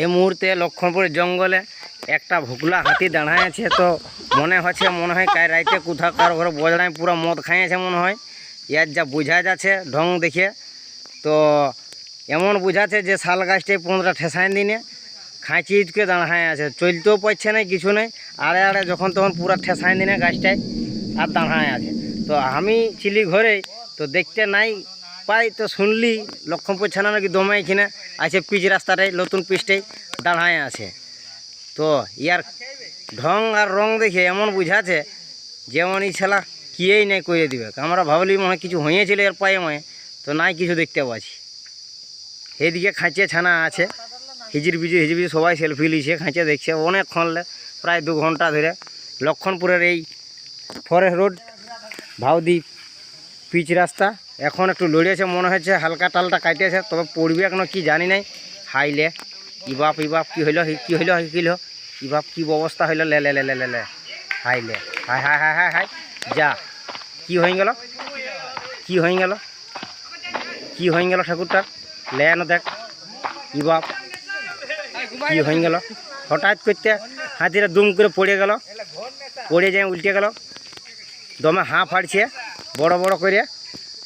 এই মুহূর্তে লক্ষণপুর জঙ্গলে একটা ভুকলা হাতি দাঁড়ায় আছে তো মনে হচ্ছে, মনে হয় কার রাইতে কোথাও কারও ঘরে বজড়ায় পুরো মদ খাইয়েছে মনে হয়। ইয়ার যা বোঝা যাচ্ছে, ঢং দেখে। তো এমন বুঝাচ্ছে যে শাল গাছটাই পনেরোটা ঠেসাই দিনে। খাঁচি ইটকে দাঁড়ায় আছে। চলতেও পারছে না, কিছু নেই। আড়ে আড়ে যখন তখন পুরো ঠেসাই দিনে গাছটায় আর দাঁড়ায় আছে। তো আমি চিলি ঘরে, তো দেখতে নাই। পাই তো শুনলি, লক্ষণপুর ছানা নাকি দমে এখানে আছে পিচ রাস্তাটাই, নতুন পিচটাই দাঁড়ায় আছে। তো ইয়ার ঢং আর রং দেখে এমন বুঝাচ্ছে যেমন এই ছেলা কিয়েই নাই করে দিবে। আমরা ভাবলি মনে কিছু হয়েছিল এর পায়ে ময়ে তো নাই কিছু দেখতে পাচ্ছি। এদিকে খাঁচে ছানা আছে, হিজির বিজু হিজির বিজু সবাই সেলফি লিছে খাঁচে দেখছে অনেকক্ষণ প্রায় দু ঘণ্টা ধরে। লক্ষণপুরের এই ফরেস্ট রোড ভাউদি পিচ রাস্তা এখন একটু লড়িয়েছে, মনে হচ্ছে হালকা টালটা কাটিয়েছে, তবে পড়বে এখনও কি জানি নাই। হাইলে ইবাপ ইবাপ কি হইল কি হইল, হি- কি হইল? ইবাপ কি ব্যবস্থা হইল? লে লে লে লে লে হাইলে হাই হাই হাই হাই হাই যা, কি হয়ে গেল? কি হয়ে গেল? কি হয়ে গেল ঠাকুরটার? লে না দেখ। ইবাপ কি হয়ে গেল? হঠাৎ করতে হাতিটা দুম করে পড়ে গেল। পড়ে যায়, উল্টে গেল। দমে হাঁ ফাড়ছে, বড় বড় করে।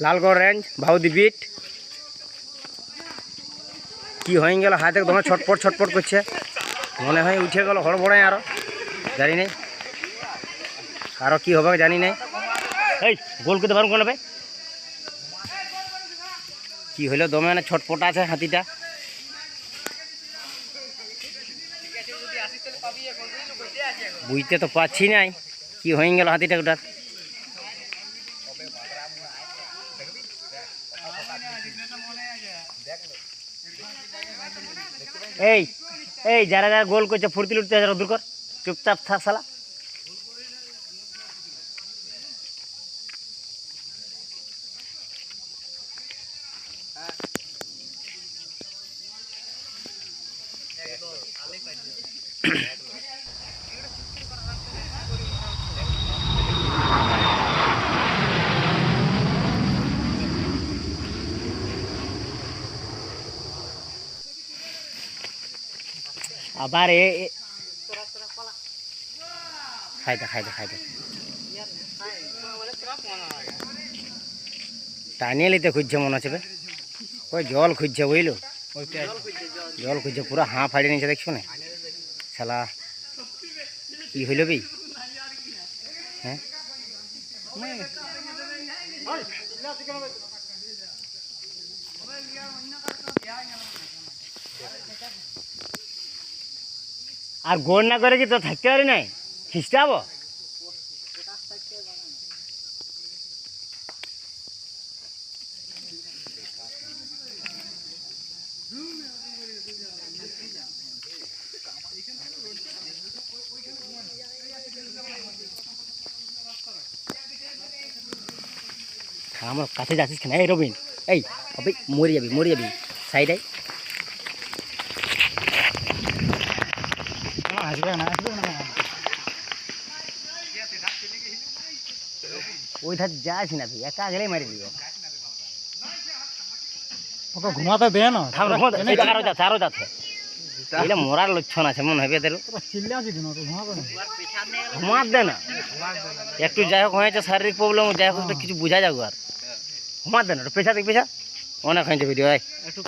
লালগড় রেঞ্জ ভাউদি বিট কি হয়ে গেল? হাতে দমে ছটপট ছটপট করছে। মনে হয় উঠে গেল হড়বড়ায় আরও। জানি নেই। আরও কি হবে জানি নেই। এই গোল করতে পারুন কোন হবে কি হইল দমে মানে ছটপট আছে হাতিটা। বুঝতে তো পাচ্ছি নাই। কি হয়ে গেল হাতিটা ওটার? এই এই যারা যারা গোল করছে ফুর্তি লুটতে যারা দূর কর। চুপচাপ থাক শালা। আবার এ, এ- খাইতে খাইতে খাইতে টানিয়ে নিতে খুঁজছে মনে বে। ওই জল খুঁজছে বুঝলো? জল খুঁজছে, পুরো হাঁ ফাড়িয়ে নিয়েছে, দেখছ না? শালা, কি হইল বি? হ্যাঁ? আর গোড় না করে কি তো থাকতে পারি নাই? খিস্টাব আমার কাছে যাচ্ছিস কেন এই রবিন, এই মরে যাবি মরে যাবি। সাইডে আসবে না আসবে না। ওই ধার যাস না তুই একা গেলেই মারি দিবে। ওকে ঘুমাতে দে না। থাম রকম এই আরও যাচ্ছে আরও যাচ্ছে। এটা মরার লক্ষণ আছে মনে হবে এদের ঘুমাত দে। না। একটু যাই হোক হয়েছে শারীরিক প্রবলেম যাই হোক কিছু বোঝা যাব আর। ঘুমাত দে না পেছা দেখ পেছা। অনেক হয়েছে ভিডিও একটু